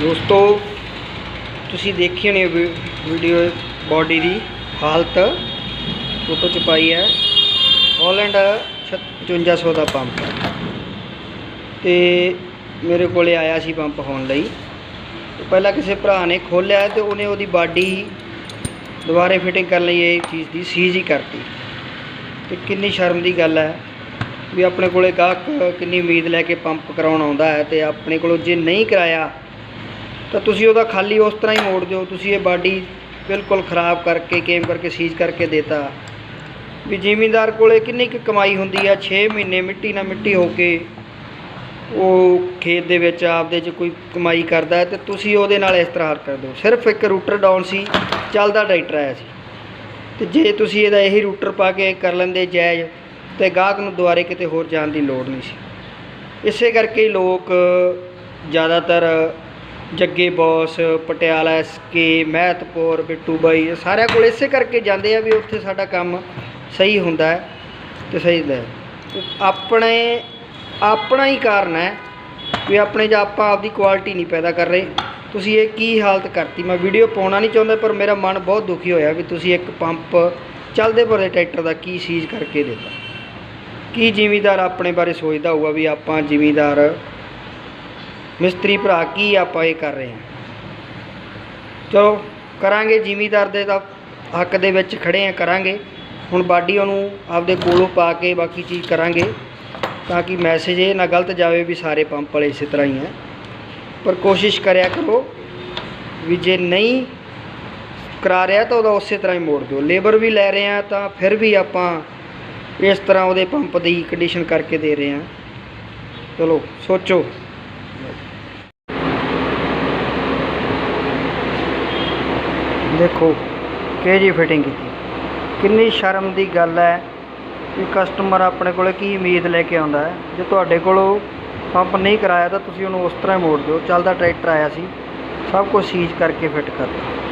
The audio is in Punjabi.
ਦੋਸਤੋ, ਤੁਸੀਂ ਦੇਖੀ ਹੋਣੀ ਵੀਡੀਓ ਬਾਡੀ ਦੀ ਹਾਲਤ ਫੋਟੋ ਚ ਪਾਈ ਹੈ। ਹਾਲੈਂਡ 5500 ਦਾ ਪੰਪ ਤੇ ਮੇਰੇ ਕੋਲੇ ਆਇਆ ਸੀ ਪੰਪ ਹੋਣ ਲਈ। ਪਹਿਲਾਂ ਕਿਸੇ ਭਰਾ ਨੇ ਖੋਲ੍ਹਿਆ ਤੇ ਉਹਨੇ ਉਹਦੀ ਬਾਡੀ ਦੁਬਾਰੇ ਫਿਟਿੰਗ ਕਰਨ ਲਈ ਇਹ ਚੀਜ਼ ਦੀ ਸੀਜ਼ ਹੀ ਕਰਤੀ। ਤੇ ਕਿੰਨੀ ਸ਼ਰਮ ਦੀ ਗੱਲ ਹੈ ਵੀ ਆਪਣੇ ਕੋਲੇ ਗਾਹਕ ਕਿੰਨੀ ਉਮੀਦ ਲੈ ਕੇ ਪੰਪ ਕਰਾਉਣ ਆਉਂਦਾ ਹੈ ਤੇ ਆਪਣੇ ਕੋਲੋਂ ਜੇ ਨਹੀਂ ਕਰਾਇਆ ਤਾਂ ਤੁਸੀਂ ਉਹਦਾ ਖਾਲੀ ਉਸ ਤਰ੍ਹਾਂ ਹੀ ਮੋੜ ਦਿਓ, ਤੁਸੀਂ ਇਹ ਬਾਡੀ ਬਿਲਕੁਲ ਖਰਾਬ ਕਰਕੇ, ਕੇਮ ਕਰਕੇ, ਸੀਜ਼ ਕਰਕੇ ਦੇਤਾ। ਵੀ ਜ਼ਿਮੀਂਦਾਰ ਕੋਲੇ ਕਿੰਨੀ ਕੁ ਕਮਾਈ ਹੁੰਦੀ ਆ? 6 ਮਹੀਨੇ ਮਿੱਟੀ ਨਾਲ ਮਿੱਟੀ ਹੋ ਕੇ ਉਹ ਖੇਤ ਦੇ ਵਿੱਚ ਆਪਦੇ 'ਚ ਕੋਈ ਕਮਾਈ ਕਰਦਾ ਹੈ ਤੇ ਤੁਸੀਂ ਉਹਦੇ ਨਾਲ ਇਸ ਤਰ੍ਹਾਂ ਕਰ ਦਿਓ ਸਿਰਫ ਇੱਕ ਰੂਟਰ ਡਾਊਨ ਸੀ, ਚੱਲਦਾ ਟਰੈਕਟਰ ਆਇਆ ਸੀ। ਤੇ ਜੇ ਤੁਸੀਂ ਇਹਦਾ ਇਹੀ ਰੂਟਰ ਪਾ ਕੇ ਕਰ ਲੈਂਦੇ ਜਾਇਜ਼, ਤੇ ਗਾਹਕ ਨੂੰ ਦੁਬਾਰੇ ਕਿਤੇ ਹੋਰ ਜਾਣ ਦੀ ਲੋੜ ਨਹੀਂ ਸੀ। ਇਸੇ ਕਰਕੇ ਲੋਕ ਜ਼ਿਆਦਾਤਰ ਜੱਗੇ ਬੌਸ, ਪਟਿਆਲਾ ਐਸਕੇ ਮਹਿਤਪੁਰ, ਬਿੱਟੂ ਬਾਈ ਸਾਰਿਆਂ ਕੋਲ ਇਸੇ ਕਰਕੇ ਜਾਂਦੇ ਆ ਵੀ ਉੱਥੇ ਸਾਡਾ ਕੰਮ ਸਹੀ ਹੁੰਦਾ ਹੈ ਤੇ ਸਹੀ ਹੁੰਦਾ ਆਪਣੇ, ਆਪਣਾ ਹੀ ਕਾਰਨ ਹੈ ਵੀ ਆਪਣੇ ਜਾਂ ਆਪਾਂ ਆਪਦੀ ਕੁਆਲਿਟੀ ਨਹੀਂ ਪੈਦਾ ਕਰ ਰਹੇ। ਤੁਸੀਂ ਇਹ ਕੀ ਹਾਲਤ ਕਰਤੀ? ਮੈਂ ਵੀਡੀਓ ਪਾਉਣਾ ਨਹੀਂ ਚਾਹੁੰਦਾ, ਪਰ ਮੇਰਾ ਮਨ ਬਹੁਤ ਦੁਖੀ ਹੋਇਆ ਵੀ ਤੁਸੀਂ ਇੱਕ ਪੰਪ ਚੱਲਦੇ ਭਰੇ ਟਰੈਕਟਰ ਦਾ ਕੀ ਸੀਜ਼ ਕਰਕੇ ਦਿੱਤਾ। ਕੀ ਜ਼ਿਮੀਦਾਰ ਆਪਣੇ ਬਾਰੇ ਸੋਚਦਾ ਹੋਊਗਾ ਵੀ ਆਪਾਂ ਜ਼ਿਮੀਦਾਰ ਮਿਸਤਰੀ ਭਰਾ, ਕੀ ਆਪਾਂ ਇਹ ਕਰ ਰਹੇ ਹਾਂ? ਚਲੋ, ਕਰਾਂਗੇ ਜ਼ਿਮੀਦਾਰ ਦੇ ਤਾਂ ਹੱਕ ਦੇ ਵਿੱਚ ਖੜੇ ਆ ਕਰਾਂਗੇ। ਹੁਣ ਬਾਡੀ ਉਹਨੂੰ ਆਪਦੇ ਕੋਲੋਂ ਪਾ ਕੇ ਬਾਕੀ ਚੀਜ਼ ਕਰਾਂਗੇ, ਤਾਂ ਕਿ ਮੈਸੇਜ ਇਹ ਨਾ ਗਲਤ ਜਾਵੇ ਵੀ ਸਾਰੇ ਪੰਪ ਵਾਲੇ ਇਸੇ ਤਰ੍ਹਾਂ ਹੀ ਹੈ। ਪਰ ਕੋਸ਼ਿਸ਼ ਕਰਿਆ ਕਰੋ ਵੀ ਜੇ ਨਹੀਂ ਕਰਾ ਰਿਹਾ ਤਾਂ ਉਹਦਾ ਉਸੇ ਤਰ੍ਹਾਂ ਹੀ ਮੋੜ ਦਿਓ। ਲੇਬਰ ਵੀ ਲੈ ਰਹੇ ਆ ਤਾਂ ਫਿਰ ਵੀ ਆਪਾਂ ਇਸ ਤਰ੍ਹਾਂ ਉਹਦੇ ਪੰਪ ਦੀ ਕੰਡੀਸ਼ਨ ਕਰਕੇ ਦੇ ਰਹੇ ਆ ਚਲੋ, ਸੋਚੋ। ਦੇਖੋ ਕਿ ਫਿਟਿੰਗ ਕੀਤੀ? ਕਿੰਨੀ ਸ਼ਰਮ ਦੀ ਗੱਲ ਹੈ ਕਿ ਕਸਟਮਰ ਆਪਣੇ ਕੋਲੇ ਕੀ ਉਮੀਦ ਲੈ ਕੇ ਆਉਂਦਾ ਹੈ? ਜੇ ਤੁਹਾਡੇ ਕੋਲੋਂ ਪੰਪ ਨਹੀਂ ਕਰਾਇਆ ਤਾਂ ਤੁਸੀਂ ਉਹਨੂੰ ਉਸ ਤਰ੍ਹਾਂ ਮੋੜ ਦਿਓ। ਚੱਲਦਾ ਟਰੈਕਟਰ ਆਇਆ ਸੀ, ਸਭ ਕੁਝ ਸੀਜ਼ ਕਰਕੇ ਫਿੱਟ ਕਰਤਾ।